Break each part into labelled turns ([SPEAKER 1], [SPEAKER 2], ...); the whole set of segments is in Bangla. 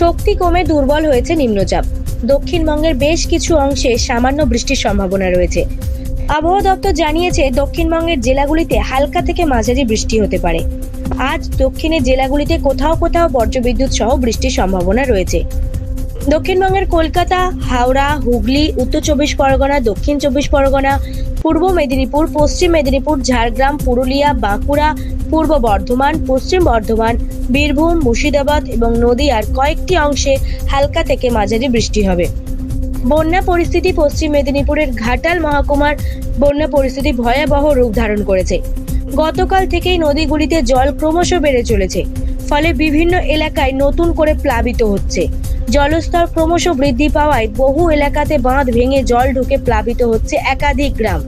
[SPEAKER 1] শক্তি কমে দুর্বল হয়েছে নিম্নচাপ দক্ষিণবঙ্গের বেশ কিছু অংশে সামান্য বৃষ্টির সম্ভাবনা রয়েছে আবহাওয়া দপ্তর জানিয়েছে দক্ষিণবঙ্গের জেলাগুলিতে হালকা থেকে মাঝারি বৃষ্টি হতে পারে আজ দক্ষিণের জেলাগুলিতে কোথাও কোথাও বর্জ্যবিদ্যুৎ সহ বৃষ্টির সম্ভাবনা রয়েছে দক্ষিণবঙ্গের কলকাতা হাওড়া হুগলি উত্তর চব্বিশ পরগনা দক্ষিণ চব্বিশ পরগনা পূর্ব মেদিনীপুর পশ্চিম মেদিনীপুর ঝাড়গ্রাম পুরুলিয়া বাঁকুড়া পূর্ব বর্ধমান পশ্চিম বর্ধমান বীরভূম মুর্শিদাবাদ এবং নদীয়ার কয়েকটি অংশে হালকা থেকে মাঝারি বৃষ্টি হবে বন্যা পরিস্থিতি পশ্চিম মেদিনীপুরের ঘাটাল মহকুমার বন্যা পরিস্থিতি ভয়াবহ রূপ ধারণ করেছে গতকাল থেকেই নদীগুলিতে জল ক্রমশ বেড়ে চলেছে ফলে বিভিন্ন এলাকায় নতুন করে প্লাবিত হচ্ছে জলস্তর ক্রমশ বৃদ্ধি পাওয়ায় বহু এলাকাতে বাঁধ ভেঙে জল ঢুকে প্লাবিত হচ্ছে একাধিক গ্রাম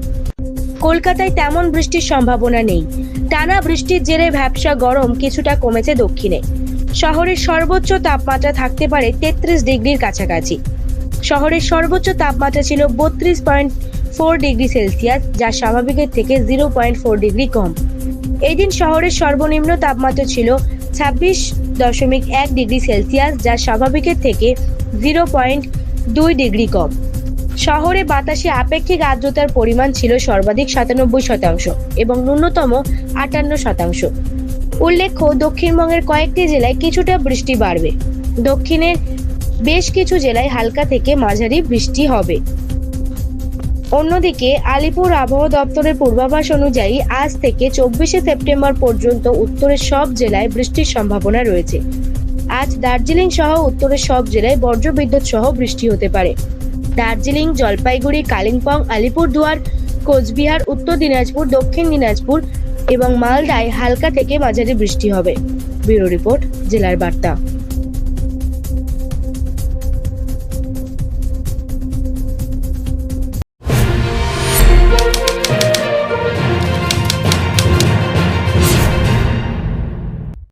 [SPEAKER 1] কলকাতায় তেমন বৃষ্টির সম্ভাবনা নেই টানা বৃষ্টির জেরে ভ্যাবসা গরম কিছুটা কমেছে দক্ষিণে শহরের সর্বোচ্চ তাপমাত্রা থাকতে পারে তেত্রিশ ডিগ্রির কাছাকাছি শহরের সর্বোচ্চ তাপমাত্রা ছিল বত্রিশ পয়েন্ট ফোর ডিগ্রি সেলসিয়াস যা স্বাভাবিকের থেকে জিরো পয়েন্ট ফোর ডিগ্রি কম এদিন শহরের সর্বনিম্ন তাপমাত্রা ছিল ছাব্বিশ দশমিক এক ডিগ্রি সেলসিয়াস যা স্বাভাবিকের থেকে জিরো পয়েন্ট দুই ডিগ্রি কম শহরে বাতাসে আপেক্ষিক আর্দ্রতার পরিমাণ ছিল সর্বাধিক সাতানব্বই শতাংশ এবং ন্যূনতম আটান্ন শতাংশ উল্লেখ্য দক্ষিণবঙ্গের কয়েকটি জেলায় কিছুটা বৃষ্টি বাড়বে দক্ষিণের বেশ কিছু জেলায় হালকা থেকে মাঝারি বৃষ্টি হবে অন্যদিকে আলিপুর আবহাওয়া দপ্তরের পূর্বাভাস অনুযায়ী আজ থেকে চব্বিশে সেপ্টেম্বর পর্যন্ত উত্তরের সব জেলায় বৃষ্টির সম্ভাবনা রয়েছে আজ দার্জিলিং সহ উত্তরের সব জেলায় বিদ্যুৎ সহ বৃষ্টি হতে পারে দার্জিলিং জলপাইগুড়ি কালিম্পং আলিপুরদুয়ার কোচবিহার উত্তর দিনাজপুর দক্ষিণ দিনাজপুর এবং মালদায় হালকা থেকে মাঝারি বৃষ্টি হবে ব্যুরো রিপোর্ট জেলার বার্তা